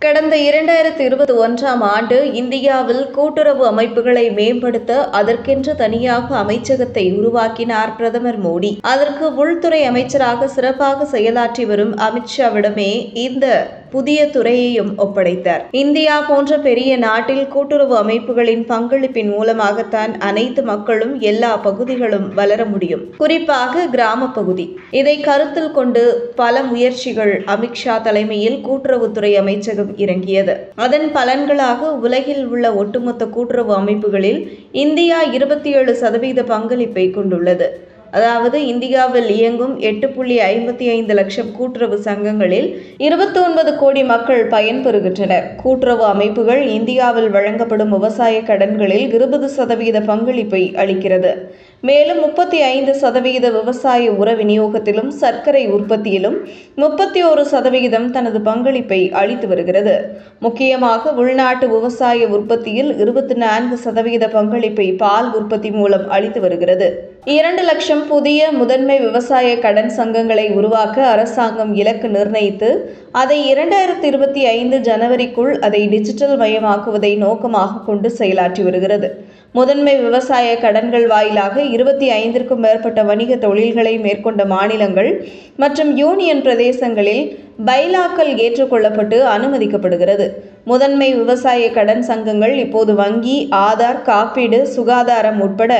கடந்த இரண்டாயிரத்தி இருபத்தி ஒன்றாம் ஆண்டு இந்தியாவில் கூட்டுறவு அமைப்புகளை மேம்படுத்த அதற்கென்று தனியாக அமைச்சகத்தை உருவாக்கினார் பிரதமர் மோடி. அதற்கு உள்துறை அமைச்சராக சிறப்பாக செயலாற்றி வரும் அமித்ஷாவிடமே இந்த புதிய துறையையும் ஒப்படைத்தார். இந்தியா போன்ற பெரிய நாட்டில் கூட்டுறவு அமைப்புகளின் பங்களிப்பின் மூலமாகத்தான் அனைத்து மக்களும் எல்லா பகுதிகளும் வளர முடியும். குறிப்பாக கிராம பகுதி இதை கருத்தில் கொண்டு பல முயற்சிகள் அமித்ஷா தலைமையில் கூட்டுறவுத்துறை அமைச்சகம் இறங்கியது. அதன் பலன்களாக உலகில் உள்ள ஒட்டுமொத்த கூட்டுறவு அமைப்புகளில் இந்தியா இருபத்தி ஏழு சதவீத பங்களிப்பை கொண்டுள்ளது. அதாவது இந்தியாவில் இயங்கும் எட்டு புள்ளி ஐம்பத்தி ஐந்து லட்சம் கூட்டுறவு சங்கங்களில் இருபத்தி ஒன்பது கோடி மக்கள் பயன்பெறுகின்றனர். கூட்டுறவு அமைப்புகள் இந்தியாவில் வழங்கப்படும் விவசாய கடன்களில் இருபது சதவீத பங்களிப்பை அளிக்கிறது. மேலும் முப்பத்தி ஐந்து சதவிகித விவசாய உர விநியோகத்திலும் சர்க்கரை உற்பத்தியிலும் முப்பத்தி ஒரு சதவிகிதம் தனது பங்களிப்பை அளித்து வருகிறது. முக்கியமாக உள்நாட்டு விவசாய உற்பத்தியில் இருபத்தி நான்கு சதவீத பங்களிப்பை பால் உற்பத்தி மூலம் அளித்து வருகிறது. இரண்டு லட்சம் புதிய முதன்மை விவசாய கடன் சங்கங்களை உருவாக்க அரசாங்கம் இலக்கு நிர்ணயித்து அதை இரண்டாயிரத்தி இருபத்தி ஐந்து ஜனவரிக்குள் அதை டிஜிட்டல் மயமாக்குவதை நோக்கமாக கொண்டு செயலாற்றி வருகிறது. முதன்மை விவசாய கடன்கள் வாயிலாக இருபத்தி ஐந்திற்கும் மேற்பட்ட வணிக தொழில்களை மேற்கொண்ட மாநிலங்கள் மற்றும் யூனியன் பிரதேசங்களில் பைலாக்கள் ஏற்றுக்கொள்ளப்பட்டு அனுமதிக்கப்படுகிறது. முதன்மை விவசாய கடன் சங்கங்கள் இப்போது வங்கி ஆதார் காப்பீடு சுகாதாரம் உட்பட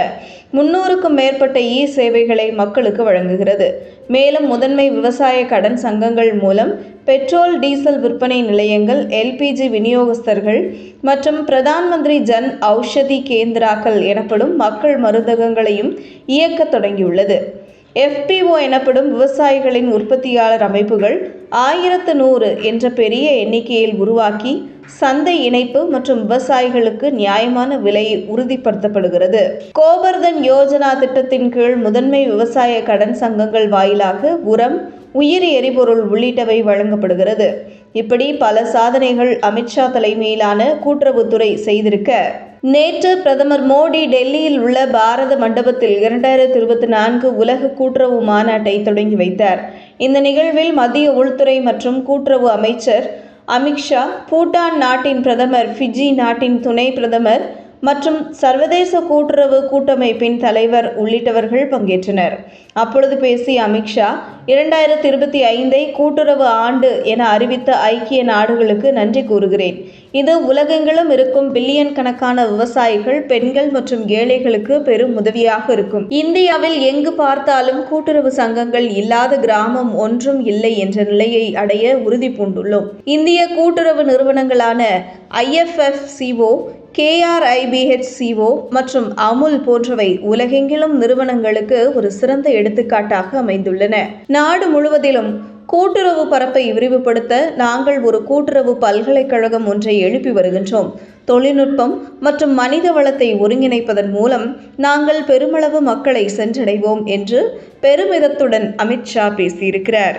முன்னூறுக்கும் மேற்பட்ட இ சேவைகளை மக்களுக்கு வழங்குகிறது. மேலும் முதன்மை விவசாய கடன் சங்கங்கள் மூலம் பெட்ரோல் டீசல் விற்பனை நிலையங்கள் எல்பிஜி விநியோகஸ்தர்கள் மற்றும் பிரதான் மந்திரி ஜன் ஔஷதி கேந்திராக்கள் எனப்படும் மக்கள் மருந்தகங்களையும் இயக்க தொடங்கியுள்ளது. எஃபிஓ எனப்படும் விவசாயிகளின் உற்பத்தியாளர் அமைப்புகள் ஆயிரத்து நூறு என்ற பெரிய எண்ணிக்கையில் உருவாக்கி சந்தை இணைப்பு மற்றும் விவசாயிகளுக்கு நியாயமான விலை உறுதிப்படுத்தப்படுகிறது. கோபர்தன் யோஜனா திட்டத்தின் கீழ் முதன்மை விவசாய கடன் சங்கங்கள் வாயிலாக உரம் உயிரி எரிபொருள் உள்ளிட்டவை வழங்கப்படுகிறது. இப்படி பல சாதனைகள் அமித்ஷா தலைமையிலான கூட்டுறவுத்துறை செய்திருக்க நேற்று பிரதமர் மோடி டெல்லியில் உள்ள பாரத மண்டபத்தில் இரண்டாயிரத்தி இருபத்தி நான்கு உலக கூட்டுறவு மாநாட்டை தொடங்கி வைத்தார். இந்த நிகழ்வில் மத்திய உள்துறை மற்றும் கூட்டுறவு அமைச்சர் அமித்ஷா பூட்டான் நாட்டின் பிரதமர் ஃபிஜி நாட்டின் துணை பிரதமர் மற்றும் சர்வதேச கூட்டுறவு கூட்டமைப்பின் தலைவர் உள்ளிட்டவர்கள் பங்கேற்றனர். அப்பொழுது பேசிய அமித்ஷா இரண்டாயிரத்தி இருபத்தி ஐந்தை கூட்டுறவு ஆண்டு என அறிவித்த ஐக்கிய நாடுகளுக்கு நன்றி கூறுகிறேன். இது உலகெங்கிலும் இருக்கும் பில்லியன் கணக்கான விவசாயிகள் பெண்கள் மற்றும் ஏழைகளுக்கு பெரும் உதவியாக இருக்கும். இந்தியாவில் எங்கு பார்த்தாலும் கூட்டுறவு சங்கங்கள் இல்லாத கிராமம் ஒன்றும் இல்லை என்ற நிலையை அடைய உறுதி பூண்டுள்ளோம் இந்திய கூட்டுறவு நிறுவனங்களான ஐஎஃப்எஃப்சிஓ கேஆர்ஐபிஹெச்சிஓ மற்றும் அமுல் போன்றவை உலகெங்கிலும் நிறுவனங்களுக்கு ஒரு சிறந்த எடுத்துக்காட்டாக அமைந்துள்ளன. நாடு முழுவதிலும் கூட்டுறவு பரப்பை விரிவுபடுத்த நாங்கள் ஒரு கூட்டுறவு பல்கலைக்கழகம் ஒன்றை எழுப்பி வருகின்றோம். தொழில்நுட்பம் மற்றும் மனித வளத்தை ஒருங்கிணைப்பதன் மூலம் நாங்கள் பெருமளவு மக்களை சென்றடைவோம் என்று பெருமிதத்துடன் அமித்ஷா பேசியிருக்கிறார்.